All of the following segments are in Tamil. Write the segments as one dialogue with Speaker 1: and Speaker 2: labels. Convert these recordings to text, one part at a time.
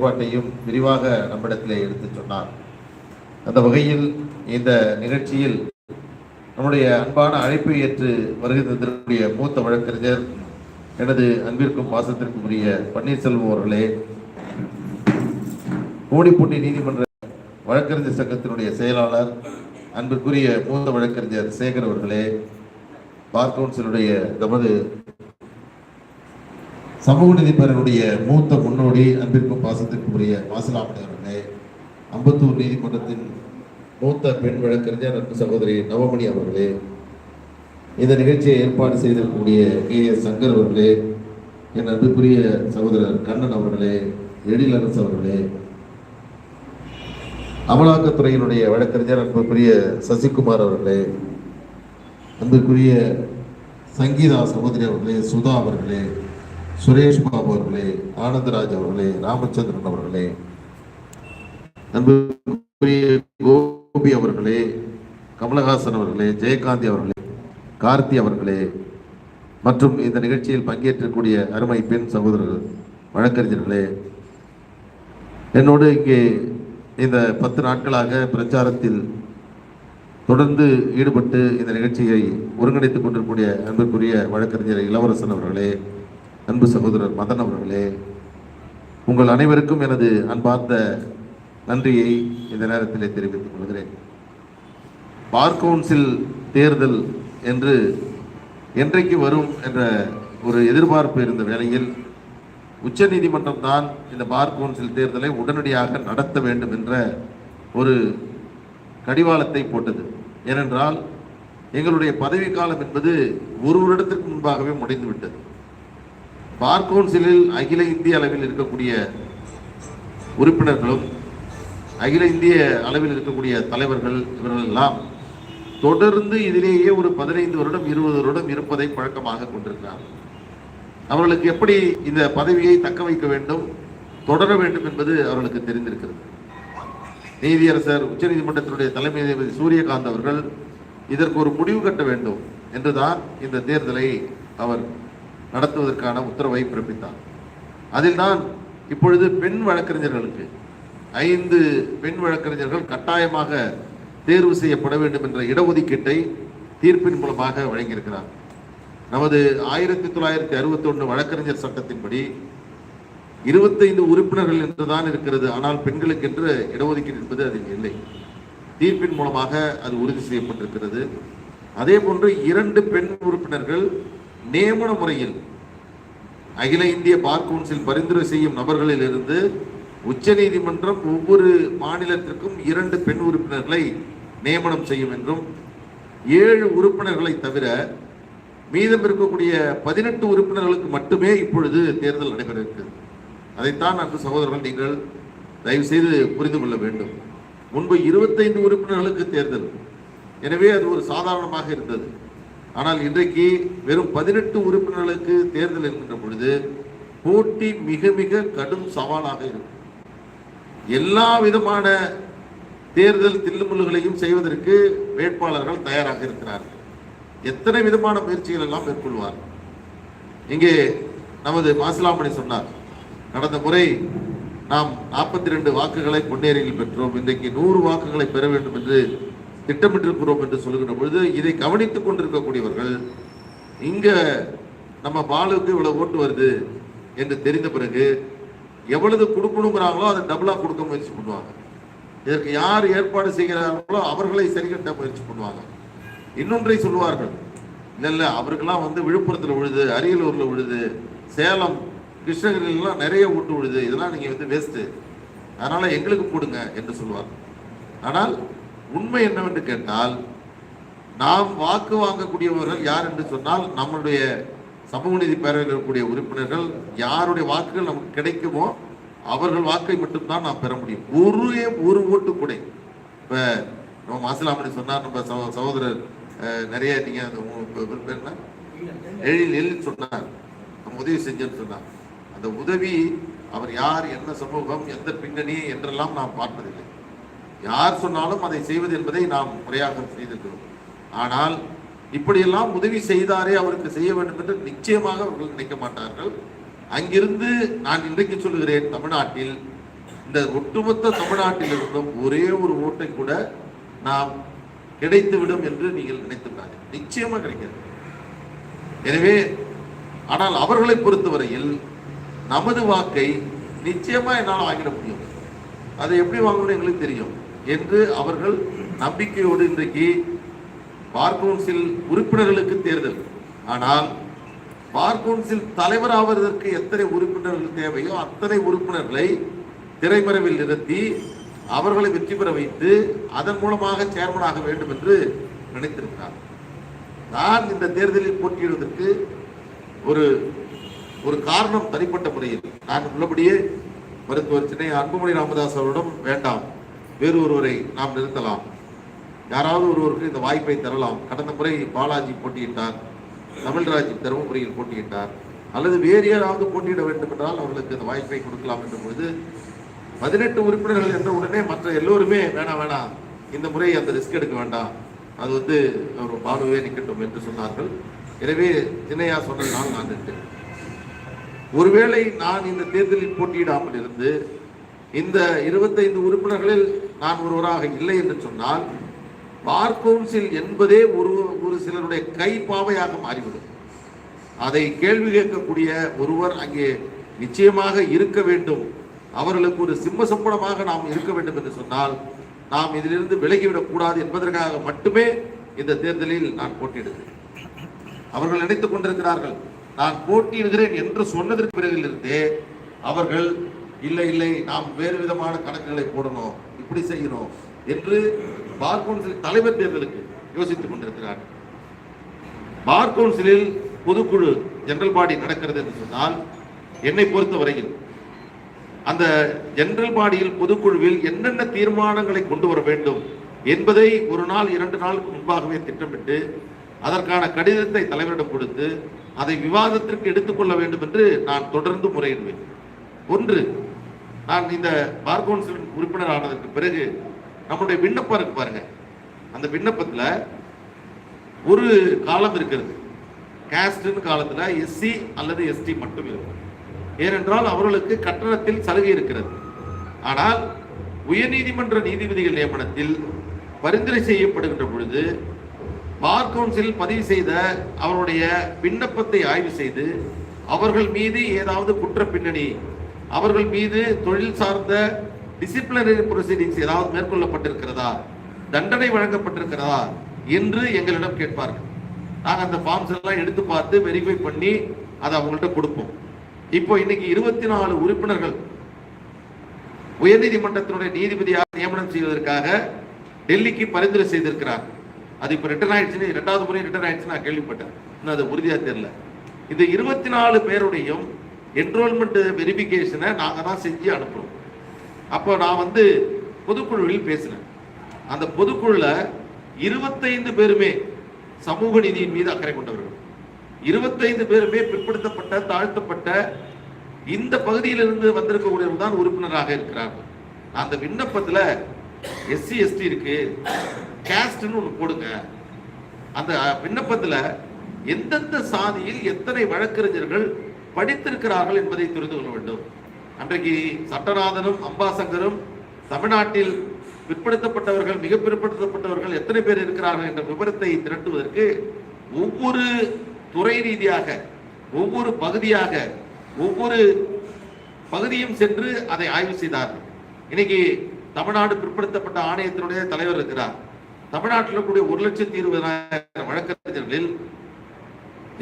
Speaker 1: செயல்பாட்டையும் விரிவாக நம்மிடத்திலே எடுத்து சொன்னார். அந்த வகையில் இந்த நிகழ்ச்சியில் நம்முடைய அன்பான அழைப்பை ஏற்று வருகை தந்திருக்கூடிய மூத்த வழக்கறிஞர் எனது அன்பிற்கும் பாசத்திற்கும் உரிய பன்னீர்செல்வம் அவர்களே கோடிப்பூண்டி நீதிமன்ற வழக்கறிஞர் சங்கத்தினுடைய செயலாளர் அன்பிற்குரிய மூத்த வழக்கறிஞர் சேகர் அவர்களே பார் கவுன்சிலுடைய நமது சமூக நீதி பேரனுடைய மூத்த முன்னோடி அன்பிற்கும் பாசத்திற்குரிய வாசலாமணி அவர்களே அம்பத்தூர் நீதிமன்றத்தின் மூத்த பெண் வழக்கறிஞர் அன்பு சகோதரி நவமணி அவர்களே இந்த நிகழ்ச்சியை ஏற்பாடு செய்திருக்கக்கூடிய கே எஸ் சங்கர் அவர்களே என் அன்புக்குரிய சகோதரர் கண்ணன் அவர்களே எழிலரசு அவர்களே அமலாக்கத்துறையினுடைய வழக்கறிஞர் அன்புக்குரிய சசிகுமார் அவர்களே அன்புக்குரிய சங்கீதா சகோதரி அவர்களே சுதா அவர்களே சுரேஷ் பாபு அவர்களே ஆனந்தராஜ் அவர்களே ராமச்சந்திரன் அவர்களே கோபி அவர்களே கமலஹாசன் அவர்களே ஜெயகாந்தி அவர்களே கார்த்தி அவர்களே மற்றும் இந்த நிகழ்ச்சியில் பங்கேற்றக்கூடிய அருமை பெண் சகோதரர்கள் வழக்கறிஞர்களே என்னோடு இங்கே இந்த பத்து நாட்களாக பிரச்சாரத்தில் தொடர்ந்து ஈடுபட்டு இந்த நிகழ்ச்சியை ஒருங்கிணைத்துக் கொண்டிருக்கக்கூடிய அன்புக்குரிய வழக்கறிஞர் இளவரசன் அவர்களே அன்பு சகோதரர் மதன் அவர்களே உங்கள் அனைவருக்கும் எனது அன்பார்ந்த நன்றியை இந்த நேரத்திலே தெரிவித்துக் கொள்கிறேன். பார் கவுன்சில் தேர்தல் என்று என்றைக்கு வரும் என்ற ஒரு எதிர்பார்ப்பு இருந்த வேளையில் உச்சநீதிமன்றம் தான் இந்த பார் கவுன்சில் தேர்தலை உடனடியாக நடத்த வேண்டும் என்ற ஒரு கடிவாளத்தை போட்டது. ஏனென்றால் எங்களுடைய பதவிக்காலம் என்பது ஒரு வருடத்திற்கு முன்பாகவே முடிந்துவிட்டது. பார் கவுன்சிலில் அகில இந்திய அளவில் இருக்கக்கூடிய உறுப்பினர்களும் அகில இந்திய அளவில் இருக்கக்கூடிய தலைவர்கள் இவர்கள் எல்லாம் தொடர்ந்து இதிலேயே ஒரு பதினைந்து வருடம் இருபது வருடம் இருப்பதை பழக்கமாக கொண்டிருக்கிறார்கள். அவர்களுக்கு எப்படி இந்த பதவியை தக்க வைக்க வேண்டும் தொடர வேண்டும் என்பது அவர்களுக்கு தெரிந்திருக்கிறது. நீதியரசர் உச்சநீதிமன்றத்தினுடைய தலைமை நீதிபதி சூரியகாந்த் அவர்கள் இதற்கு ஒரு முடிவு கட்ட வேண்டும் என்றுதான் இந்த தேர்தலை அவர் நடத்துவதற்கான உத்தரவை பிறப்பித்தார். அதில்தான் இப்பொழுது பெண் வழக்கறிஞர்களுக்கு ஐந்து பெண் வழக்கறிஞர்கள் கட்டாயமாக தேர்வு செய்யப்பட வேண்டும் என்ற இடஒதுக்கீட்டை தீர்ப்பின் மூலமாக வழங்கியிருக்கிறார். நமது ஆயிரத்தி தொள்ளாயிரத்தி அறுபத்தி ஒன்று வழக்கறிஞர் சட்டத்தின்படி இருபத்தைந்து உறுப்பினர்கள் என்றுதான் இருக்கிறது. ஆனால் பெண்களுக்கு என்று இடஒதுக்கீடு என்பது அதில் இல்லை. தீர்ப்பின் மூலமாக அது உறுதி செய்யப்பட்டிருக்கிறது. அதே போன்று இரண்டு பெண் உறுப்பினர்கள் நியமன முறையில் அகில இந்திய பார் கவுன்சில் பரிந்துரை செய்யும் நபர்களில் இருந்து உச்ச நீதிமன்றம் ஒவ்வொரு மாநிலத்திற்கும் இரண்டு பெண் உறுப்பினர்களை நியமனம் செய்யும் என்றும் ஏழு உறுப்பினர்களை தவிர மீதம் இருக்கக்கூடிய பதினெட்டு உறுப்பினர்களுக்கு மட்டுமே இப்பொழுது தேர்தல் நடைபெற இருக்கிறது அதைத்தான் அன்பு சகோதரர்கள் நீங்கள் தயவு செய்து புரிந்து கொள்ள வேண்டும். முன்பு இருபத்தைந்து உறுப்பினர்களுக்கு தேர்தல். எனவே அது ஒரு சாதாரணமாக இருந்தது. ஆனால் இன்றைக்கு வெறும் பதினெட்டு உறுப்பினர்களுக்கு தேர்தல் இருக்கின்ற பொழுது போட்டி மிக மிக கடும் சவாலாக இருக்கும். எல்லா விதமான தேர்தல் தில்லுமுல்லுகளையும் செய்வதற்கு வேட்பாளர்கள் தயாராக இருக்கிறார்கள். எத்தனை விதமான முயற்சிகள் எல்லாம் மேற்கொள்வார்? இங்கே நமது மாசிலாமணி சொன்னார் கடந்த முறை நாம் நாற்பத்தி ரெண்டு வாக்குகளை பொன்னேரியில் பெற்றோம். இன்றைக்கு நூறு வாக்குகளை பெற வேண்டும் என்று திட்டமிட்டிருக்கிறோம் என்று சொல்லுகின்ற பொழுது இதை கவனித்துக் கொண்டிருக்கக்கூடியவர்கள் இங்க நம்ம பாலுக்கு இவ்வளவு ஓட்டு வருது என்று தெரிந்த பிறகு எவ்வளவு கொடுக்கணுங்கிறாங்களோ அதை டபுளா கொடுக்க முயற்சி பண்ணுவாங்க. இதற்கு யார் ஏற்பாடு செய்கிறார்களோ அவர்களை சரிகட்ட முயற்சி பண்ணுவாங்க. இன்னொன்றை சொல்லுவார்கள் இல்லை இல்லை அவருக்கெல்லாம் வந்து விழுப்புரத்தில் விழுது அரியலூரில் விழுது சேலம் கிருஷ்ணகிரிலாம் நிறைய ஓட்டு விழுது இதெல்லாம் நீங்கள் வந்து வேஸ்ட்டு அதனால் எங்களுக்கு போடுங்க என்று சொல்லுவார் ஆனால் உண்மை என்னவென்று கேட்டால் நாம் வாக்கு வாங்கக்கூடியவர்கள் யார் என்று சொன்னால் நம்மளுடைய சமூக நீதி பேரவையில் இருக்கக்கூடிய உறுப்பினர்கள் யாருடைய வாக்குகள் நமக்கு கிடைக்குமோ அவர்கள் வாக்கை மட்டும்தான் நாம் பெற முடியும். ஒரு ஒரு ஓட்டு கூட. இப்ப நம்ம மாசிலாமணி சொன்னார் நம்ம சகோ- சகோதரர் நிறைய நீங்க அந்த என்ன? எழில் எழில் சொன்னார். நம்ம உதவி செஞ்சேன்னு சொன்னார். அந்த உதவி அவர் யார் என்ன சமூகம் எந்த பின்னணி என்றெல்லாம் நாம் பார்ப்பதில்லை. யார் சொன்னாலும் அதை செய்வது என்பதை நாம் முறையாக செய்திருக்கிறோம். ஆனால் இப்படியெல்லாம் உதவி செய்தாரே அவருக்கு செய்ய வேண்டும் என்று நிச்சயமாக அவர்கள் நினைக்க மாட்டார்கள். அங்கிருந்து நான் இன்றைக்கு சொல்லுகிறேன் தமிழ்நாட்டில் இந்த ஒட்டுமொத்த தமிழ்நாட்டில் இருந்தும் ஒரே ஒரு ஓட்டை கூட நாம் கிடைத்துவிடும் என்று நீங்கள் நினைத்துள்ளாங்க நிச்சயமாக கிடைக்காது. எனவே ஆனால் அவர்களை பொறுத்தவரையில் நமது வாக்கை நிச்சயமா என்னால் வாங்கிட முடியும். அதை எப்படி வாங்கணும்னு எங்களுக்கு தெரியும். என்று அவர்கள் நம்பிக்கையோடு இன்றைக்கு பார் கவுன்சில் உறுப்பினர்களுக்கு தேர்தல். ஆனால் பார் கவுன்சில் தலைவர் ஆவதற்கு எத்தனை உறுப்பினர்கள் தேவையோ அத்தனை உறுப்பினர்களை திரைமறைவில் நிறுத்தி அவர்களை வெற்றி பெற வைத்து அதன் மூலமாக சேர்மனாக வேண்டும் என்று நினைத்திருக்கிறார். நான் இந்த தேர்தலில் போட்டியிடுவதற்கு ஒரு ஒரு காரணம் தனிப்பட்ட முறையில். நான் உள்ளபடியே மருத்துவர் சென்னை அன்புமணி ராமதாஸ் அவரிடம் வேண்டாம். வேறு ஒருவரை நாம் நிறுத்தலாம். யாராவது ஒருவருக்கு இந்த வாய்ப்பை தரலாம். கடந்த முறை பாலாஜி போட்டியிட்டார். தமிழ்ராஜ் தருமபுரியில் போட்டியிட்டார். அல்லது வேறு யாராவது போட்டியிட வேண்டும் என்றால் அவர்களுக்கு இந்த வாய்ப்பை கொடுக்கலாம் என்ற பொழுது பதினெட்டு உறுப்பினர்கள் என்ற உடனே மற்ற எல்லோருமே வேணாம் வேணாம். இந்த முறை அந்த ரிஸ்க் எடுக்க வேண்டாம். அது வந்து ஒரு பாலுவே நிற்கட்டும் என்று சொன்னார்கள். எனவே தினையா சொன்னதுனால் நான் நின்றேன் ஒருவேளை நான் இந்த தேர்தலில் போட்டியிடாமல் இருந்து இந்த இருபத்தைந்து உறுப்பினர்களில் நான் ஒருவராக இல்லை என்று சொன்னால் பார் கவுன்சில் என்பதே ஒரு ஒரு சிலருடைய கைப்பாவையாக மாறிவிடும். அதை கேள்வி கேட்கக்கூடிய ஒருவர் அங்கே நிச்சயமாக இருக்க வேண்டும். அவர்களுக்கு ஒரு சிம்ம சம்பளமாக நாம் இருக்க வேண்டும் என்று சொன்னால் நாம் இதிலிருந்து விலகிவிடக் கூடாது என்பதற்காக மட்டுமே இந்த தேர்தலில் நான் போட்டியிடுகிறேன். அவர்கள் நினைத்துக் கொண்டிருக்கிறார்கள் நான் போட்டியிடுகிறேன் என்று சொன்னதற்கு பிறகிலிருந்தே அவர்கள் இல்லை இல்லை நாம் வேறு விதமான கணக்குகளை போடணும் இப்படி செய்யணும் என்று பார் கவுன்சில் தலைவர் தேர்தலுக்கு யோசித்துக் கொண்டிருக்கிறார். பார் கவுன்சிலில் பொதுக்குழு ஜெனரல் பாடி நடக்கிறது என்று சொன்னால் என்னை பொறுத்தவரையில் அந்த ஜெனரல் பாடியில் பொதுக்குழுவில் என்னென்ன தீர்மானங்களை கொண்டு வர வேண்டும் என்பதை ஒரு நாள் இரண்டு நாளுக்கு முன்பாகவே திட்டமிட்டு அதற்கான கடிதத்தை தலைவரிடம் கொடுத்து அதை விவாதத்திற்கு எடுத்துக்கொள்ள வேண்டும் என்று நான் தொடர்ந்து முறையிடுவேன். ஒன்று நான் இந்த பார் கவுன்சில் உறுப்பினர் ஆனதற்கு பிறகு நம்முடைய விண்ணப்பம் இருக்கு பாருங்க. அந்த விண்ணப்பத்தில் ஒரு காலம் இருக்கிறது. காஸ்ட்னு காலத்தில் எஸ்சி அல்லது எஸ்டி மட்டும் இருக்கும். ஏனென்றால் அவர்களுக்கு கட்டணத்தில் சலுகை இருக்கிறது. ஆனால் உயர்நீதிமன்ற நீதிபதிகள் நியமனத்தில் பரிந்துரை செய்யப்படுகின்ற பொழுது பார் கவுன்சில் பதிவு செய்த அவருடைய விண்ணப்பத்தை ஆய்வு செய்து அவர்கள் மீது ஏதாவது குற்ற பின்னணி அவர்கள் மீது தொழில் சார்ந்த டிசிப்ளினரி ப்ரொசீடிங்ஸ் ஏதாவது மேற்கொள்ளப்பட்டிருக்கிறதா? தண்டனை வழங்கப்பட்டிருக்கிறதா? என்று எங்களிடம் கேட்பார்கள். நாங்கள் அந்த ஃபார்ம்ஸ் எல்லாம் எடுத்து பார்த்து வெரிஃபை பண்ணி அதை அவங்கள்ட்ட கொடுப்போம். இப்போ இன்னைக்கு இருபத்தி நாலு உறுப்பினர்கள் உயர்நீதிமன்றத்தினுடைய நீதிபதியாக நியமனம் செய்வதற்காக டெல்லிக்கு பரிந்துரை செய்திருக்கிறார். அது இப்போ ரிட்டர்ன் ஆயிடுச்சுன்னு ரெண்டாவது முறை ரிட்டர்ன் ஆயிடுச்சுன்னு நான் கேள்விப்பட்டேன். இன்னும் அது உறுதியாக தெரியல. இந்த இருபத்தி நாலு பேருடையும் என்ரோல்மெண்ட் வெரிஃபிகேஷனை நாங்கள் தான் செஞ்சு அனுப்புகிறோம் அப்போ நான் வந்து பொதுக்குழுவில் பேசினேன். அந்த பொதுக்குழுல இருபத்தைந்து பேருமே சமூக நீதியின் மீது அக்கறை கொண்டவர்கள். இருபத்தைந்து பேருமே பிற்படுத்தப்பட்ட தாழ்த்தப்பட்ட இந்த பகுதியிலிருந்து வந்திருக்கக்கூடியவர்கள் தான் உறுப்பினராக இருக்கிறார்கள். அந்த விண்ணப்பத்தில் எஸ்சி எஸ்டி இருக்கு கேஸ்ட்னு ஒன்று போடுங்க. அந்த விண்ணப்பத்தில் எந்தெந்த சாதியில் எத்தனை வழக்கறிஞர்கள் படித்திருக்கிறார்கள் என்பதை தெரிந்து கொள்ள வேண்டும். அன்றைக்கு சட்டநாதனும் அம்பாசங்கரும் தமிழ்நாட்டில் பிற்படுத்தப்பட்டவர்கள் மிக பிற்படுத்தப்பட்டவர்கள் எத்தனை பேர் இருக்கிறார்கள் என்ற விவரத்தை திரட்டுவதற்கு ஒவ்வொரு துறை ரீதியாக ஒவ்வொரு பகுதியாக ஒவ்வொரு பகுதியும் சென்று அதை ஆய்வு செய்தார்கள். இன்னைக்கு தமிழ்நாடு பிற்படுத்தப்பட்ட ஆணையத்தினுடைய தலைவர் இருக்கிறார். தமிழ்நாட்டில் இருக்கக்கூடிய ஒரு லட்சத்தி இருபதாயிரம் வழக்கறிஞர்களில்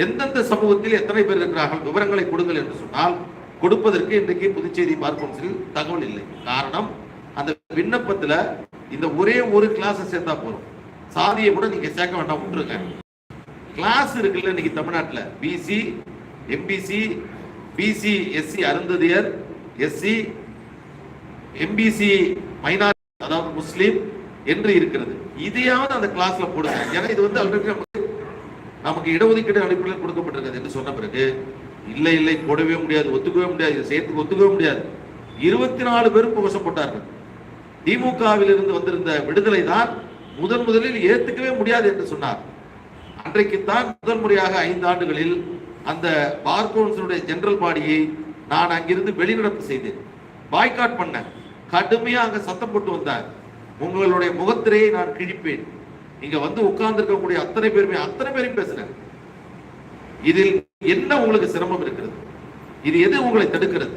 Speaker 1: எந்தெந்த சமூகத்தில் எத்தனை பேர் இருக்கிறார்கள் விவரங்களை கொடுங்கள் என்று சொன்னால் கொடுப்பதற்கு இன்றைக்கு புதுச்சேரி பார் கவுன்சிலில் தகவல் இல்லை. காரணம் அந்த விண்ணப்பத்துல இந்த ஒரே ஒரு கிளாஸ் சேர்த்தா போதும். சாதியை கூட நீங்க சேர்க்க வேண்டாம் விட்டுருங்க. கிளாஸ் இருக்குல்ல இன்னைக்கு தமிழ்நாட்டில். BC MBC BC SC Arunthathiyar SC MBC minority அதாவது முஸ்லீம் என்று இருக்கிறது. இதையாவது அந்த கிளாஸ்ல போடுங்க. ஏன்னா இது வந்து ஆல்ரெடி நமக்கு இடஒதுக்கீடு அடிப்படையில் கொடுக்கப்பட்டிருக்கிறது என்று சொன்ன பிறகு இல்லை இல்லை போடவே முடியாது ஒத்துக்கவே முடியாது இதை ஒத்துக்கவே முடியாது. இருபத்தி நாலு பேரும் புகசம் போட்டார்கள் திமுகவில் இருந்து வந்திருந்த விடுதலை தான் முதன் முதலில் ஏத்துக்கவே முடியாது என்று சொன்னார். அன்றைக்குத்தான் முதல் முறையாக ஐந்து ஆண்டுகளில் அந்த பார் கவுன்சிலுடைய ஜெனரல் பாடியை நான் அங்கிருந்து வெளிநடப்பு செய்தேன். பாய்காட் பண்ணேன் கடுமையாக சத்தம் போட்டு வந்தார். உங்களுடைய முகத்திரையை நான் கிழிப்பேன். இங்க வந்து உட்கார்ந்து இருக்கக்கூடிய அத்தனை பேருமே அத்தனை பேரையும் பேசுறேன் இதில் என்ன உங்களுக்கு சிரமம் இருக்கிறது? இது எது உங்களை தடுக்கிறது?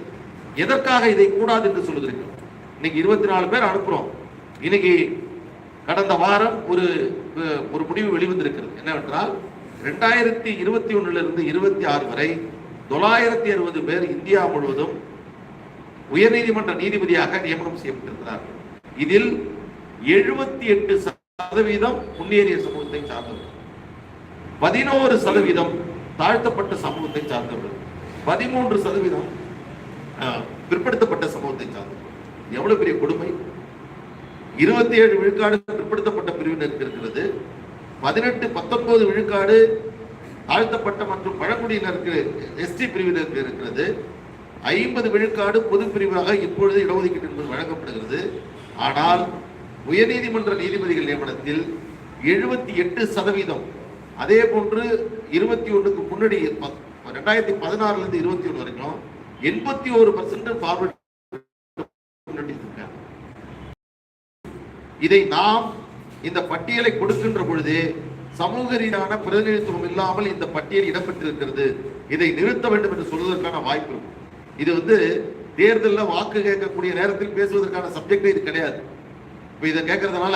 Speaker 1: எதற்காக இதை கூடாது என்று சொல்லுகிறீர்கள்? இன்னைக்கு இருபத்தி நாலு பேர் அனுப்புறோம். இன்னைக்கு கடந்த வாரம் ஒரு ஒரு முடிவு வெளிவந்திருக்கிறது. என்னவென்றால் ரெண்டாயிரத்தி இருபத்தி ஒண்ணுல இருந்து இருபத்தி ஆறு வரை தொள்ளாயிரத்தி அறுபது பேர் இந்தியா முழுவதும் உயர்நீதிமன்ற நீதிபதியாக நியமனம் செய்யப்பட்டிருக்கிறார்கள். இதில் எழுபத்தி எட்டு சதவீதம் முன்னேறிய சமூகத்தை சார்ந்தவர்கள் பதினோரு சதவீதம் தாழ்த்தப்பட்ட சமூகத்தை சார்ந்தவர்கள் பதிமூன்று சதவீதம் பிற்படுத்தப்பட்ட சமூகத்தை சார்ந்தவர்கள் எவ்வளவு பெரிய கொடுமை? இருபத்தி ஏழு விழுக்காடு பிற்படுத்தப்பட்ட பிரிவினருக்கு இருக்கிறது. பதினெட்டு பத்தொன்பது விழுக்காடு தாழ்த்தப்பட்ட மற்றும் பழங்குடியினருக்கு எஸ்டி பிரிவினருக்கு இருக்கிறது. ஐம்பது விழுக்காடு பொது பிரிவாக இப்பொழுது இடஒதுக்கீடு என்பது வழங்கப்படுகிறது. ஆனால் உயர்நீதிமன்ற நீதிபதிகள் நியமனத்தில் எழுபத்தி எட்டு சதவீதம். அதே போன்று இருபத்தி ஒன்றுக்கு முன்னாடி ரெண்டாயிரத்தி பதினாறுல இருந்து இருபத்தி ஒன்று வரைக்கும் எண்பத்தி ஒரு பர்சன்ட் ஃபார்வர்ட் இதை நாம் இந்த பட்டியலை கொடுக்கின்ற பொழுது சமூக ரீதியான பிரதிநிதித்துவம் இல்லாமல் இந்த பட்டியல் இடம்பெற்றிருக்கிறது. இதை நிறுத்த வேண்டும் என்று சொல்வதற்கான வாய்ப்பு இது வந்து தேர்தலில் வாக்கு கேட்கக்கூடிய நேரத்தில் பேசுவதற்கான சப்ஜெக்டே இது கிடையாது. இப்போ இதை கேட்கறதுனால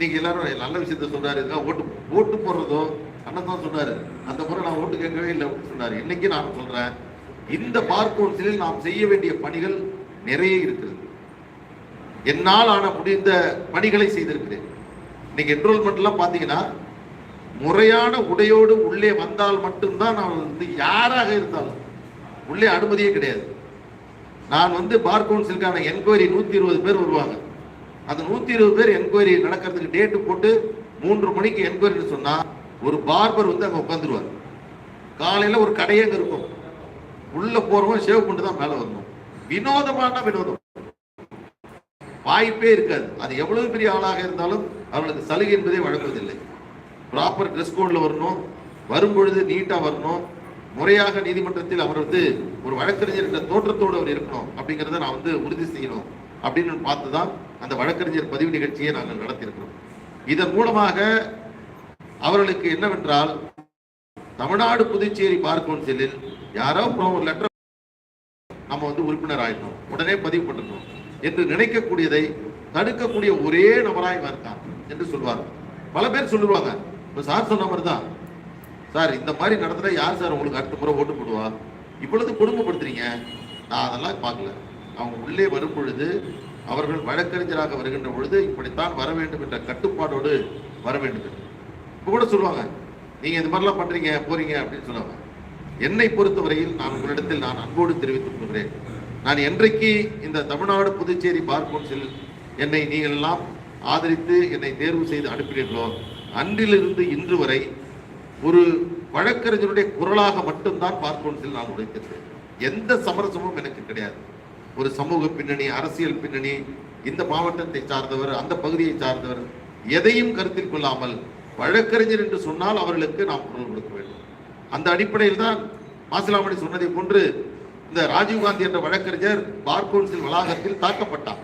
Speaker 1: நீங்க எல்லாரும் நல்ல விஷயத்த சொல்றாரு. இதுக்காக ஓட்டு ஓட்டு போடுறதோ அண்ணன் தான் சொன்னாரு. அந்த முறை நான் ஓட்டு கேட்கவே இல்லை அப்படின்னு சொன்னாரு. இன்னைக்கு நான் சொல்றேன் இந்த பார் கவுன்சிலில் நாம் செய்ய வேண்டிய பணிகள் நிறைய இருக்கிறது. என்னால் ஆன முடிந்த பணிகளை செய்திருக்கிறேன். இன்னைக்கு என்ரோல்மெண்ட்லாம் பார்த்தீங்கன்னா முறையான உடையோடு உள்ளே வந்தால் மட்டும்தான் நான் வந்து யாராக இருந்தாலும் உள்ளே அனுமதியே கிடையாது. நான் வந்து பார் கவுன்சிலுக்கான என்கொயரி நூற்றி இருபது பேர் வருவாங்க. அந்த நூத்தி இருபது பேர் என்கொயரி நடக்கிறதுக்கு டேட்டு போட்டு மூன்று மணிக்கு என்கொயரின்னு சொன்னா ஒரு பார்பர் வந்து அங்க உட்காந்துருவார் காலையில ஒரு கடையே அங்க இருக்கும்? உள்ள போறவங்க ஷேவ் பண்ணிட்டு தான் மேல வரணும். வினோதமான வினோதம். வாய்ப்பே இருக்காது. அது எவ்வளவு பெரிய ஆளாக இருந்தாலும் அவர்களுக்கு சலுகை என்பதை வழங்குவதில்லை. ப்ராப்பர் ட்ரெஸ் கோட்ல வரணும். வரும்பொழுது நீட்டா வரணும். முறையாக நீதிமன்றத்தில் அவர் வந்து ஒரு வழக்கறிஞர் என்ற தோற்றத்தோடு அவர் இருக்கணும். அப்படிங்கிறத நான் வந்து உறுதி செய்யணும். அப்படின்னு பார்த்து தான் அந்த வழக்கறிஞர் பதிவு நிகழ்ச்சியை நாங்கள் நடத்தியிருக்கிறோம். இதன் மூலமாக அவர்களுக்கு என்னவென்றால் தமிழ்நாடு புதுச்சேரி பார் கவுன்சிலில் யாரோ ஒரு லெட்டர் நம்ம வந்து உறுப்பினர் ஆயிட்டோம். உடனே பதிவு பண்ணிருக்கோம் என்று நினைக்கக்கூடியதை தடுக்கக்கூடிய ஒரே நபராக இவன் இருக்கான் என்று சொல்வார் பல பேர் சொல்லுவாங்க இப்போ சார் சொன்ன மாதிரி தான் சார் இந்த மாதிரி நடத்தினா யார் சார் உங்களுக்கு அடுத்த முறை ஓட்டு போடுவா? இவ்வளவு குடும்பப்படுத்துறீங்க நான் அதெல்லாம் பார்க்கல. அவங்க உள்ளே வரும் பொழுது அவர்கள் வழக்கறிஞராக வருகின்ற பொழுது இப்படித்தான் வர வேண்டும் என்ற கட்டுப்பாடோடு வர வேண்டும் இப்போ கூட சொல்லுவாங்க நீங்க இது மாதிரிலாம் பண்றீங்க போறீங்க அப்படின்னு சொல்லுவாங்க. என்னை பொறுத்தவரையில் நான் உங்களிடத்தில் நான் அன்போடு தெரிவித்துக் கொள்கிறேன். நான் என்றைக்கு இந்த தமிழ்நாடு புதுச்சேரி பார் கவுன்சில் என்னை நீங்கள் எல்லாம் ஆதரித்து என்னை தேர்வு செய்து அனுப்பினீர்களோ அன்றிலிருந்து இன்று வரை ஒரு வழக்கறிஞருடைய குரலாக மட்டும்தான் பார் கவுன்சில் நான் உழைத்திருக்கிறேன். எந்த சமரசமும் எனக்கு கிடையாது. ஒரு சமூக பின்னணி அரசியல் பின்னணி இந்த மாவட்டத்தை சார்ந்தவர் அந்த பகுதியை சார்ந்தவர் எதையும் கருத்தில் கொள்ளாமல் வழக்கறிஞர் என்று சொன்னால் அவர்களுக்கு நாம் குரல் கொடுக்க வேண்டும். அந்த அடிப்படையில் தான் மாசிலாமணி சொன்னதை போன்று இந்த ராஜீவ்காந்தி என்ற வழக்கறிஞர் பார் கவுன்சில் வளாகத்தில் தாக்கப்பட்டார்.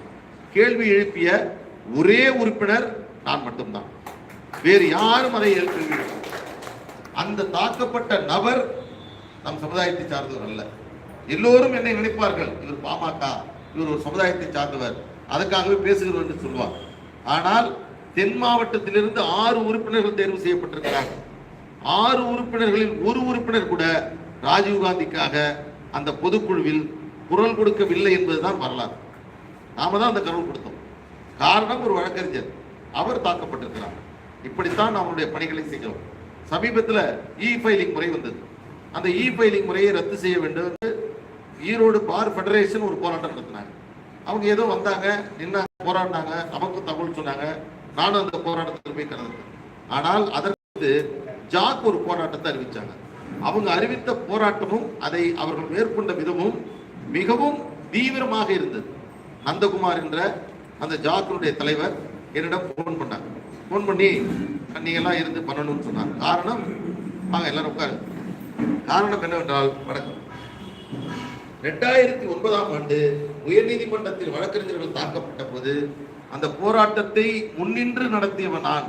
Speaker 1: கேள்வி எழுப்பிய ஒரே உறுப்பினர் நான் மட்டும்தான். வேறு யாரும் அதை எழுப்பவில்லை. அந்த தாக்கப்பட்ட நபர் நம் சமுதாயத்தை சார்ந்தவர் அல்ல. எல்லோரும் என்னை நினைப்பார்கள் இவர் பாமக இவர் ஒரு சமுதாயத்தை சார்ந்தவர் அதுக்காகவே பேசுகிறவர் என்று சொல்வார். ஆனால் தென் மாவட்டத்திலிருந்து ஆறு உறுப்பினர்கள் தேர்வு செய்யப்பட்டிருக்கிறார்கள். ஆறு உறுப்பினர்களில் ஒரு உறுப்பினர் கூட ராஜீவ்காந்திக்காக அந்த பொதுக்குழுவில் குரல் கொடுக்கவில்லை என்பதுதான் வரலாறு. நாம தான் அந்த குரல் கொடுத்தோம். காரணம் ஒரு வழக்கறிஞர். அவர் தாக்கப்பட்டிருக்கிறார். இப்படித்தான் நம்மளுடைய பணிகளை செய்கிறோம். சமீபத்தில் இ ஃபைலிங் முறை வந்தது. அந்த இ ஃபைலிங் முறையை ரத்து செய்ய வேண்டும் என்று ஈரோடு பார் ஃபெடரேஷன் ஒரு போராட்டம் நடத்தினாங்க. அவங்க ஏதோ வந்தாங்க நின்னாங்க போராடினாங்க நமக்கு தகவல் சொன்னாங்க. நானும் அந்த போராட்டத்தில் போய் கலந்து ஆனால் அதற்கு ஜாக் ஒரு போராட்டத்தை அறிவித்தாங்க அவங்க அறிவித்த போராட்டமும் அதை அவர்கள் மேற்கொண்ட விதமும் மிகவும் தீவிரமாக இருந்தது. நந்தகுமார் என்ற அந்த ஜாக்கினுடைய தலைவர் என்னிடம் ஃபோன் பண்ணாங்க ஃபோன் பண்ணி நீங்க இருந்து பண்ணணும்னு சொன்னாங்க. காரணம் வாங்க எல்லாரும் உட்காரு காரணம் என்னவென்றால் வணக்கம். ரெண்டாயிரத்தி ஒன்பதாம் ஆண்டு உயர்நீதிமன்றத்தில் வழக்கறிஞர்கள் தாக்கப்பட்ட போது அந்த போராட்டத்தை முன்னின்று நடத்தியவன் நான்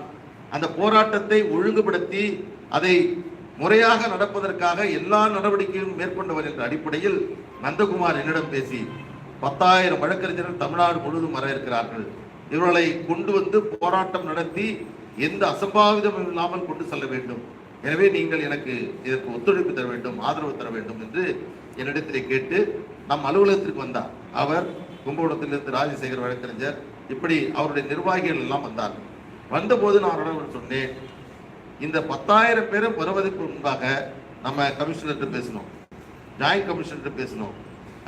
Speaker 1: அந்த போராட்டத்தை ஒழுங்குபடுத்தி அதை முறையாக நடப்பதற்காக எல்லா நடவடிக்கையும் மேற்கொண்டவர் என்ற அடிப்படையில் நந்தகுமார் என்னிடம் பேசி பத்தாயிரம் வழக்கறிஞர்கள் தமிழ்நாடு முழுவதும் வர இருக்கிறார்கள். இவர்களை கொண்டு வந்து போராட்டம் நடத்தி எந்த அசம்பாவிதம் இல்லாமல் கொண்டு செல்ல வேண்டும். எனவே நீங்கள் எனக்கு இதற்கு ஒத்துழைப்பு தர வேண்டும் ஆதரவு தர வேண்டும் என்று என்னிடத்திலே கேட்டு நம் அலுவலகத்திற்கு வந்தார். அவர் கும்பகோணத்திலிருந்து ராஜசேகர் வழக்கறிஞர். இப்படி அவருடைய நிர்வாகிகள் எல்லாம் வந்தார்கள். வந்தபோது நான் அவரிடம் சொன்னேன் இந்த பத்தாயிரம் பேரும் வருவதற்கு முன்பாக நம்ம கமிஷனர்கிட்ட பேசணும் ஜாயிண்ட் கமிஷனர்கிட்ட பேசணும்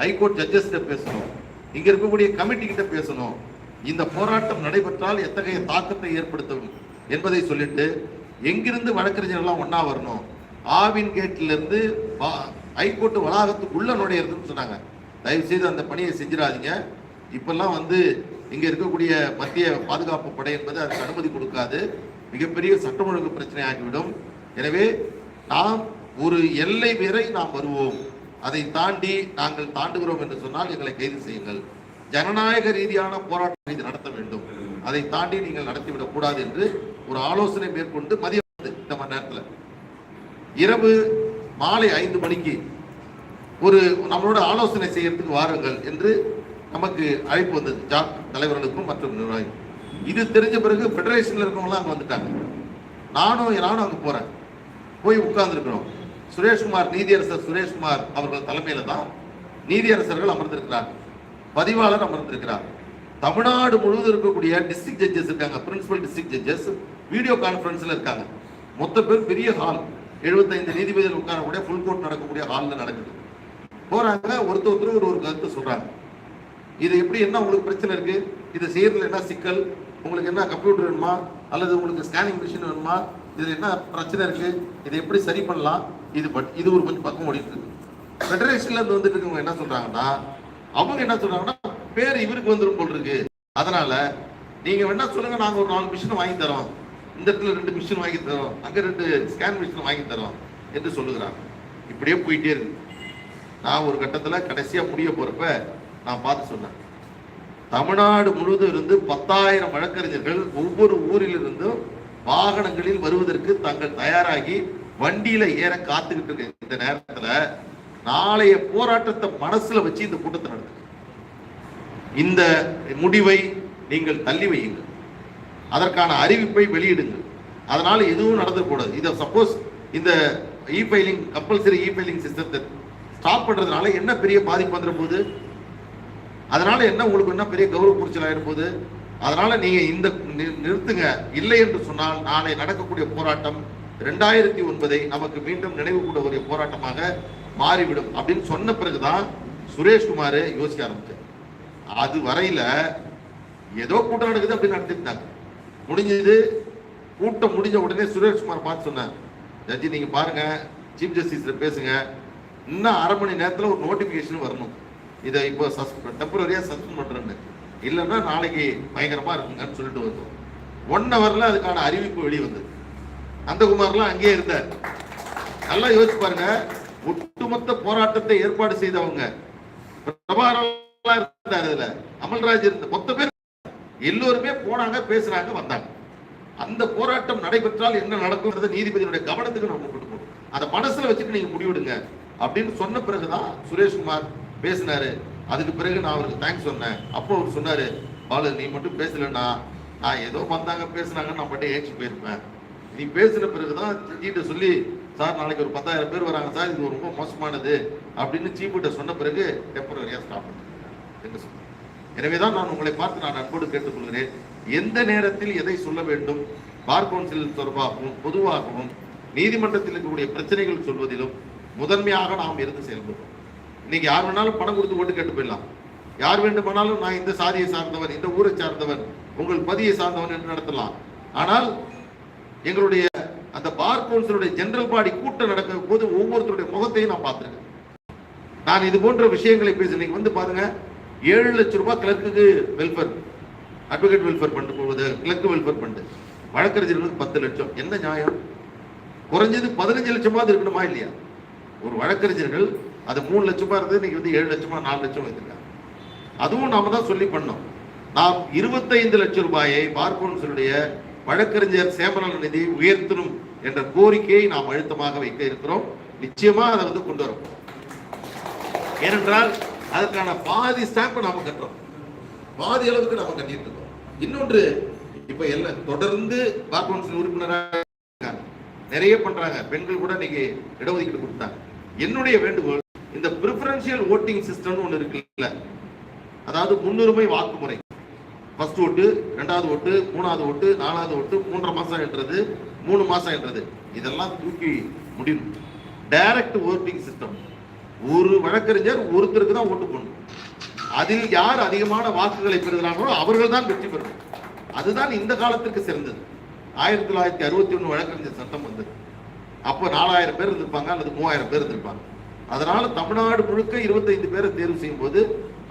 Speaker 1: ஹைகோர்ட் ஜட்ஜஸ்கிட்ட பேசணும் இங்கே இருக்கக்கூடிய கமிட்டி கிட்ட பேசணும். இந்த போராட்டம் நடைபெற்றால் எத்தகைய தாக்கத்தை ஏற்படுத்தும் என்பதை சொல்லிட்டு எங்கிருந்து வழக்கறிஞர்கள்லாம் ஒன்றா வரணும்? ஆவின் கேட்டிலிருந்து இருந்து வா- ஹைகோர்ட் வளாகத்துக்குள்ள நுழையிறதுன்னு சொன்னாங்க. தயவு செய்து அந்த பணியை செஞ்சிடாதீங்க. இப்பெல்லாம் வந்து இங்க இருக்கக்கூடிய மத்திய பாதுகாப்பு படை என்பது அதுக்கு அனுமதி கொடுக்காது. மிகப்பெரிய சட்டம் ஒழுங்கு பிரச்சனை ஆகிவிடும். எனவே நாம் ஒரு எல்லை வரை நாம் வருவோம். அதை தாண்டி நாங்கள் தாண்டுகிறோம் என்று சொன்னால் எங்களை கைது செய்யுங்கள். ஜனநாயக ரீதியான போராட்டம் இது நடத்த வேண்டும். அதை தாண்டி நீங்கள் நடத்திவிடக் கூடாது என்று ஒரு ஆலோசனை மேற்கொண்டு மதியம் இந்த மணி நேரத்தில். இரவு மாலை ஐந்து மணிக்கு ஒரு நம்மளோட ஆலோசனை செய்யறதுக்கு வாருங்கள் என்று நமக்கு அழைப்பு வந்தது. ஜாக் தலைவர்களுக்கும் மற்றும் நிர்வாகிக்கும். இது தெரிஞ்ச பிறகு ஃபெடரேஷன்ல இருக்கிறவங்களாம் அங்கே வந்துட்டாங்க. நானும் நானும் அங்கே போறேன். போய் உட்கார்ந்துருக்கிறோம். சுரேஷ்குமார் நீதியரசர் சுரேஷ்குமார் அவர்கள் தலைமையில தான் நீதியரசர்கள் அமர்ந்திருக்கிறார். பதிவாளர் அமர்ந்திருக்கிறார். தமிழ்நாடு முழுவதும் இருக்கக்கூடிய டிஸ்ட்ரிக்ட் ஜட்ஜஸ் இருக்காங்க. பிரின்சிபல் டிஸ்ட்ரிக்ட் ஜட்ஜஸ் வீடியோ கான்ஃபரன்ஸில் இருக்காங்க. மொத்த பேர் பெரிய ஹால் 75 நீதிபதிகள் உட்காரக்கூடிய ஃபுல் கோர்ட் நடக்கக்கூடிய ஹாலில் நடக்குது. போறாங்க ஒருத்தர் ஒருத்தர் ஒரு ஒரு கருத்து சொல்றாங்க. இது எப்படி என்ன உங்களுக்கு பிரச்சனை இருக்கு? இது செய்யறதுல என்ன சிக்கல்? உங்களுக்கு என்ன கம்ப்யூட்டர் வேணுமா? அல்லது உங்களுக்கு ஸ்கேனிங் மிஷின் வேணுமா? இதில் என்ன பிரச்சனை இருக்கு? இதை எப்படி சரி பண்ணலாம்? இது பட் இது ஒரு கொஞ்சம் பக்கம் ஓடிட்டு இருக்கு. ஃபெடரேஷன்ல இருந்து வந்துட்டு இருக்கவங்க என்ன சொல்றாங்கன்னா அவங்க என்ன சொல்றாங்கன்னா பேர் இவருக்கு வந்துரும் போல் இருக்கு. அதனால நீங்க வேணா சொல்லுங்க நாங்க ஒரு நாலு மிஷின் வாங்கி தரோம். இந்த இடத்துல ரெண்டு மிஷின் வாங்கி தரோம் அங்கே ரெண்டு ஸ்கேன் மிஷின் வாங்கி தரோம் என்று சொல்லுகிறாங்க இப்படியே போயிட்டே இருக்கு. நான் ஒரு கட்டத்தில் கடைசியாக முடிய போகிறப்ப நான் பார்த்து சொன்னேன். தமிழ்நாடு முழுவதும் இருந்து பத்தாயிரம் வழக்கறிஞர்கள் ஒவ்வொரு ஊரிலிருந்தும் வாகனங்களில் வருவதற்கு தாங்கள் தயாராகி வண்டியில ஏற காத்துக்கிட்டு இருக்க. இந்த நேரத்துல நாளைய போராட்டத்தை மனசுல வச்சு இந்த கூட்டத்தை நடத்து இந்த முடிவை நீங்கள் தள்ளி வையுங்கள். அதற்கான அறிவிப்பை வெளியிடுங்கள். அதனால் எதுவும் நடந்துக்கூடாது இதை சப்போஸ் இந்த e filing compulsory e filing சிஸ்டத்தை ஸ்டாப் பண்ணுறதுனால என்ன பெரிய பாதிப்பு வந்துடும் போது? அதனால் என்ன உங்களுக்கு என்ன பெரிய கௌரவ குறைச்சல் ஆயிடும் அதனால் நீங்கள் இந்த நிறுத்துங்க. இல்லை என்று சொன்னால் நாளை நடக்கக்கூடிய போராட்டம் ரெண்டாயிரத்தி ஒன்பதை நமக்கு மீண்டும் நினைவு கூடக்கூடிய போராட்டமாக மாறிவிடும் அப்படின்னு சொன்ன பிறகுதான் சுரேஷ்குமார் யோசிக்க ஆரம்பித்தார் அது வரையில ஏதோ கூட்டம் நடக்குது அப்படின்னு நடத்திருந்தாங்க முடிஞ்சது. கூட்டம் முடிஞ்ச உடனே சுரேஷ்குமார் பார்த்து சொன்னார் ஜட்ஜி நீங்கள் பாருங்க சீஃப் ஜஸ்டிஸில் பேசுங்க. இன்னும் அரை மணி நேரத்தில் ஒரு நோட்டிஃபிகேஷன் வரணும். இதை இப்போ டெம்பரரியா சஸ்பெண்ட் பண்ணுறேன்னு இல்லைன்னா நாளைக்கு பயங்கரமாக இருக்குங்கன்னு சொல்லிட்டு வந்தோம். ஒன் ஹவரில் அதுக்கான அறிவிப்பு வெளியே வந்தது. நந்தகுமார்லாம் அங்கேயே இருந்தார். நல்லா யோசிச்சு பாருங்க ஒட்டுமொத்த போராட்டத்தை ஏற்பாடு செய்தவங்க பிரபாரம் இருந்தார் இதுல அமல்ராஜ் இருந்த மொத்த பேர் எல்லோருமே போனாங்க பேசுறாங்க வந்தாங்க. அந்த போராட்டம் நடைபெற்றால் என்ன நடக்கும்ன்றத நீதிபதியினுடைய கவனத்துக்கு நம்ம கொண்டு போகணும் அதை மனசுல வச்சுட்டு நீங்க முடிவெடுங்க அப்படின்னு சொன்ன பிறகுதான் சுரேஷ்குமார் பேசினாரு. அதுக்கு பிறகு நான் அவருக்கு தேங்க்ஸ் சொன்னேன். அப்போ அவர் சொன்னாரு பாலு நீ மட்டும் பேசலன்னா நான் ஏதோ வந்தாங்க பேசுனாங்கன்னு நான் மட்டும் ஏச்சு போயிருப்பேன். நீ பேசின பிறகுதான் சீட்ட சொல்லி சார் நாளைக்கு ஒரு பத்தாயிரம் பேர் வராங்க சார் இது ரொம்ப மோசமானது அப்படின்னு சீப்பிட்ட சொன்ன பிறகு டெம்பரரியா ஸ்டாப் என்று சொன்னார் எனவேதான் நான் உங்களை பார்த்து நான் அன்போடு கேட்டுக்கொள்கிறேன். எந்த நேரத்தில் எதை சொல்ல வேண்டும்? பார் கவுன்சில் தொடர்பாகவும் பொதுவாகவும் நீதிமன்றத்தில் இருக்கக்கூடிய பிரச்சனைகள் சொல்வதிலும் முதன்மையாக நாம் இருந்து செயல்படுறோம் இன்னைக்கு யார் வேணாலும் பணம் கொடுத்து ஓட்டு கேட்டு போயிடலாம். யார் வேண்டுமானாலும் நான் இந்த சாதியை சார்ந்தவன் இந்த ஊரை சார்ந்தவன் உங்கள் பதியை சார்ந்தவன் என்று நடத்தலாம். ஆனால் எங்களுடைய அந்த பார் கவுன்சிலுடைய ஜெனரல் பாடி கூட்டம் நடக்கும் போது ஒவ்வொருத்தருடைய முகத்தையும் நான் பார்த்துருக்கேன். நான் இது போன்ற விஷயங்களை பேச நீங்க வந்து பாருங்க. ஏழு லட்சம் ரூபாய் கிளர்க்குக்கு வெல்ஃபேர் அட்வொகேட் வெல்ஃபேர் ஃபண்ட் போகுது. கிளர்க்கு வெல்ஃபேர் ஃபண்ட் வழக்கறிஞர்களுக்கு பத்து லட்சம். என்ன நியாயம்? குறைஞ்சது பதினஞ்சு லட்சமாவது இருக்கணுமா இல்லையா? ஒரு வழக்கறிஞர்கள் அது மூணு லட்சமா இருந்து இன்னைக்கு வந்து ஏழு லட்சமா நாலு லட்சம் வைத்திருக்காங்க அதுவும் நாம தான் சொல்லி பண்ணோம் நாம் இருபத்தைந்து லட்சம் ரூபாயை பார் கவுன்சிலுடைய வழக்கறிஞர் சேமநல நிதி உயர்த்தணும் என்ற கோரிக்கையை நாம் அழுத்தமாக வைக்க இருக்கிறோம். நிச்சயமா அதை வந்து கொண்டு வரும். ஏனென்றால் அதற்கான பாதி ஸ்டாம்ப் நாம கட்டுறோம். பாதி அளவுக்கு நாம கட்டிட்டு இருக்கோம். இன்னொன்று இப்ப எல்லாம் தொடர்ந்து பார் கவுன்சில் உறுப்பினராக நிறைய பண்றாங்க. பெண்கள் கூட இன்னைக்கு இடஒதுக்கீடு கொடுத்தாங்க. என்னுடைய வேண்டுகோள் இந்த பிரிஃபரன்ஷியல் ஓட்டிங் சிஸ்டம்னு ஒன்று இருக்குல்ல அதாவது முன்னுரிமை வாக்குமுறை. ஃபர்ஸ்ட் ஓட்டு ரெண்டாவது ஓட்டு மூணாவது ஓட்டு நாலாவது ஓட்டு மூன்றரை மாசம் என்றது மூணு மாசம் என்றது இதெல்லாம் தூக்கி முடியும் டைரக்ட் ஓட்டிங் சிஸ்டம் ஒரு வழக்கறிஞர் ஒருத்தருக்கு தான் ஓட்டு போடணும். அதில் யார் அதிகமான வாக்குகளை பெறுகிறார்களோ அவர்கள் தான் வெற்றி பெறணும் அதுதான் இந்த காலத்திற்கு சிறந்தது. ஆயிரத்தி தொள்ளாயிரத்தி அறுபத்தி ஒன்று வழக்கறிஞர் சட்டம் வந்தது. அப்போ நாலாயிரம் பேர் இருந்திருப்பாங்க அல்லது மூவாயிரம் பேர் இருந்திருப்பாங்க. அதனால தமிழ்நாடு முழுக்க இருபத்தைந்து பேரை தேர்வு செய்யும் போது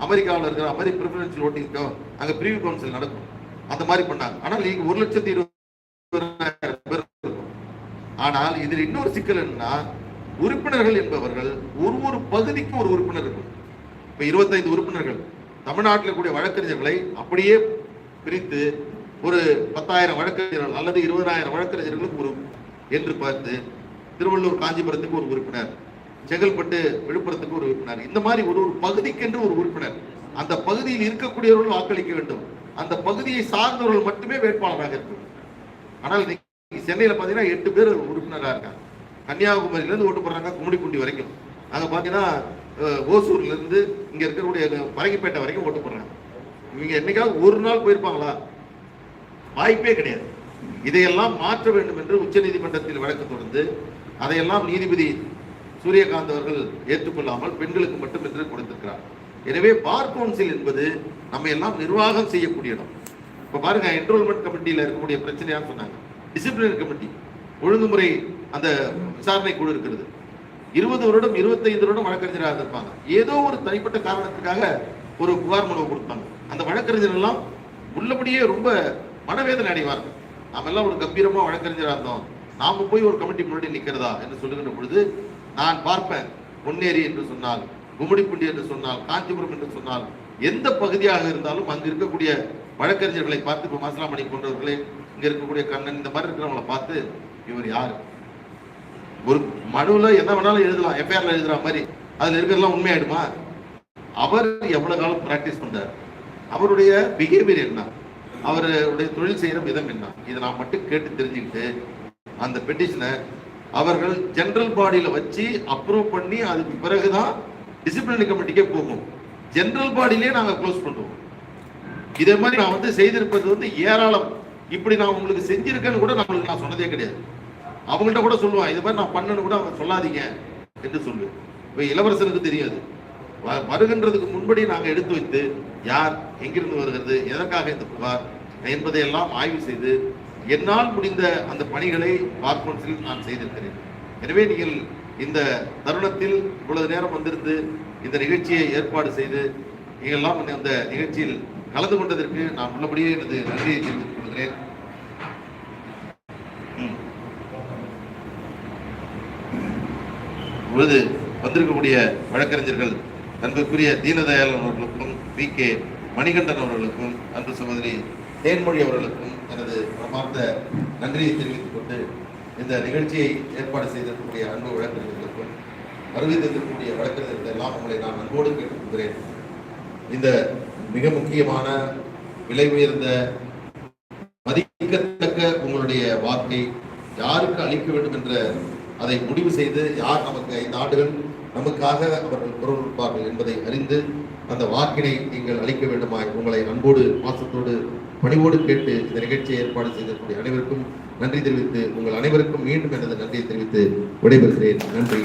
Speaker 1: அமெரிக்காவில் இருக்கிற மாதிரி பிரிஃபரன்ஷியல் ஓட்டிங்கோ அங்கே பிரிவு கவுன்சில் நடக்கும். அந்த மாதிரி பண்ணாங்க. ஆனால் நீங்க ஒரு லட்சத்தி இருபது பேர் இருக்கும் ஆனால் இதில் இன்னொரு சிக்கல் என்னன்னா உறுப்பினர்கள் என்பவர்கள் ஒரு ஒரு பகுதிக்கும் ஒரு உறுப்பினர் இருக்கும். இப்போ இருபத்தைந்து உறுப்பினர்கள். தமிழ்நாட்டில் கூடிய வழக்கறிஞர்களை அப்படியே பிரித்து ஒரு பத்தாயிரம் வழக்கறிஞர்கள் அல்லது இருபதாயிரம் வழக்கறிஞர்களுக்கு ஒரு என்று பார்த்து திருவள்ளூர் காஞ்சிபுரத்துக்கு ஒரு உறுப்பினர் செங்கல்பட்டு விழுப்புரத்துக்கு ஒரு உறுப்பினர் இந்த மாதிரி ஒரு ஒரு பகுதிக்கென்று ஒரு உறுப்பினர். அந்த பகுதியில் இருக்கக்கூடியவர்கள் வாக்களிக்க வேண்டும். அந்த பகுதியை சார்ந்தவர்கள் மட்டுமே வேட்பாளராக இருக்கும் ஆனால் சென்னையில் பார்த்தீங்கன்னா எட்டு பேர் உறுப்பினராக இருக்காங்க. கன்னியாகுமரியிலேருந்து ஓட்டு போடுறாங்க கும்மிடிப்பூண்டி வரைக்கும். அங்கே பார்த்தீங்கன்னா ஓசூர்லேருந்து இங்கே இருக்கக்கூடிய பரங்கிப்பேட்டை வரைக்கும் ஓட்டு போடுறாங்க. இவங்க என்னைக்காவது ஒரு நாள் போயிருப்பாங்களா? வாய்ப்பே கிடையாது. இதையெல்லாம் மாற்ற வேண்டும் என்று உச்சநீதிமன்றத்தில் வழக்கு தொடர்ந்து அதையெல்லாம் நீதிபதி சூரியகாந்த் அவர்கள் ஏற்றுக்கொள்ளாமல் பெண்களுக்கு மட்டும் என்று கொடுத்திருக்கிறார். எனவே பார் கவுன்சில் என்பது நம்ம எல்லாம் நிர்வாகம் செய்யக்கூடிய இடம். இப்போ பாருங்க என்ரோல்மெண்ட் கமிட்டியில் இருக்கக்கூடிய பிரச்சனையாக சொன்னாங்க. டிசிப்ளினரி கமிட்டி ஒழுங்குமுறை அந்த விசாரணை குழு இருக்கிறது. இருபது வருடம் இருபத்தைந்து வருடம் வழக்கறிஞராக இருந்திருப்பாங்க. ஏதோ ஒரு தனிப்பட்ட காரணத்துக்காக ஒரு புகார் மனு கொடுத்தாங்க. அந்த வழக்கறிஞர் எல்லாம் உள்ளபடியே ரொம்ப மனவேதனை அடைவார்கள். நாம எல்லாம் ஒரு கம்பீரமா வழக்கறிஞராக இருந்தோம். நாம போய் ஒரு கமிட்டி முன்னாடி நிக்கிறதா என்று சொல்லுகின்ற பொழுது நான் பார்ப்பேன். பொன்னேரி என்று சொன்னால் கும்மிடிப்புண்டி என்று சொன்னால் காஞ்சிபுரம் என்று சொன்னால் எந்த பகுதியாக இருந்தாலும் அங்கு இருக்கக்கூடிய வழக்கறிஞர்களை பார்த்து இப்போ மாசலாமணி போன்றவர்களே இங்க இருக்கக்கூடிய கண்ணன் இந்த மாதிரி இருக்கிறவங்களை பார்த்து இவர் யாரு? ஒரு மனுவில் என்ன வேணாலும் எழுதலாம் எஃப்ஐஆர்ல எழுதுற மாதிரி. அதில் இருக்கிறதெல்லாம் உண்மையாயிடுமா? அவர் எவ்வளவு காலம் ப்ராக்டிஸ் பண்றாரு? அவருடைய பிஹேவியர் என்ன? அவருடைய தொழில் செய்கிற விதம் என்ன? இதை நான் மட்டும் கேட்டு தெரிஞ்சுக்கிட்டு அந்த பெட்டிஷனை அவர்கள் ஜென்ரல் பாடியில் வச்சு அப்ரூவ் பண்ணி அதுக்கு பிறகுதான் டிசிப்ளினரி கமிட்டிக்கே போகும். ஜென்ரல் பாடியிலே நாங்கள் க்ளோஸ் பண்ணுவோம் இதே மாதிரி நான் வந்து செய்திருப்பது வந்து ஏராளம். இப்படி நான் உங்களுக்கு செஞ்சிருக்கேன்னு கூட நம்மளுக்கு நான் சொன்னதே கிடையாது. அவங்கள்ட்ட கூட சொல்லுவான் இது மாதிரி நான் பண்ணனு கூட அவங்க சொல்லாதீங்க என்று சொல்லுவேன் இப்போ இளவரசனுக்கு தெரியாது. வ- வருகின்றதுக்கு முன்படி நாங்கள் எடுத்து வைத்து யார் எங்கிருந்து வருகிறது எதற்காக இந்த புகார் என்பதையெல்லாம் ஆய்வு செய்து என்னால் முடிந்த அந்த பணிகளை பார் கவுன்சிலில் நான் செய்திருக்கிறேன். எனவே நீங்கள் இந்த தருணத்தில் இவ்வளவு நேரம் வந்திருந்து இந்த நிகழ்ச்சியை ஏற்பாடு செய்து நீங்கள்லாம் இந்த நிகழ்ச்சியில் கலந்து கொண்டதற்கு நான் உள்ளபடியே எனது நன்றியை தெரிவித்துக் கொள்கிறேன். பொழுது வந்திருக்கக்கூடிய வழக்கறிஞர்கள் அன்புக்குரிய தீனதயாளன் அவர்களுக்கும் வி கே. மணிகண்டன் அவர்களுக்கும் அன்பு சகோதரி தேன்மொழி அவர்களுக்கும் எனது மனமார்ந்த நன்றியை தெரிவித்துக் கொண்டு இந்த நிகழ்ச்சியை ஏற்பாடு செய்திருக்கக்கூடிய அன்பு வழக்கறிஞர்களுக்கும் வருகை தந்திருக்கக்கூடிய வழக்கறிஞர்கள் எல்லாம் உங்களை நான் அன்போடு கேட்டுக்கொள்கிறேன். இந்த மிக முக்கியமான விலை உயர்ந்த மதிக்கத்தக்க உங்களுடைய வாக்கை யாருக்கு அளிக்க வேண்டும் என்ற அதை முடிவு செய்து யார் நமக்கு ஐந்து ஆண்டுகள் நமக்காக அவர்கள் குரல் இருப்பார்கள் என்பதை அறிந்து அந்த வாக்கினை நீங்கள் அளிக்க வேண்டுமாய் உங்களை அன்போடு மாசத்தோடு பணிவோடு கேட்டு இந்த நிகழ்ச்சியை ஏற்பாடு செய்திருக்கூடிய அனைவருக்கும் நன்றி தெரிவித்து உங்கள் அனைவருக்கும் மீண்டும் எனது நன்றியை தெரிவித்து விடைபெறுகிறேன். நன்றி.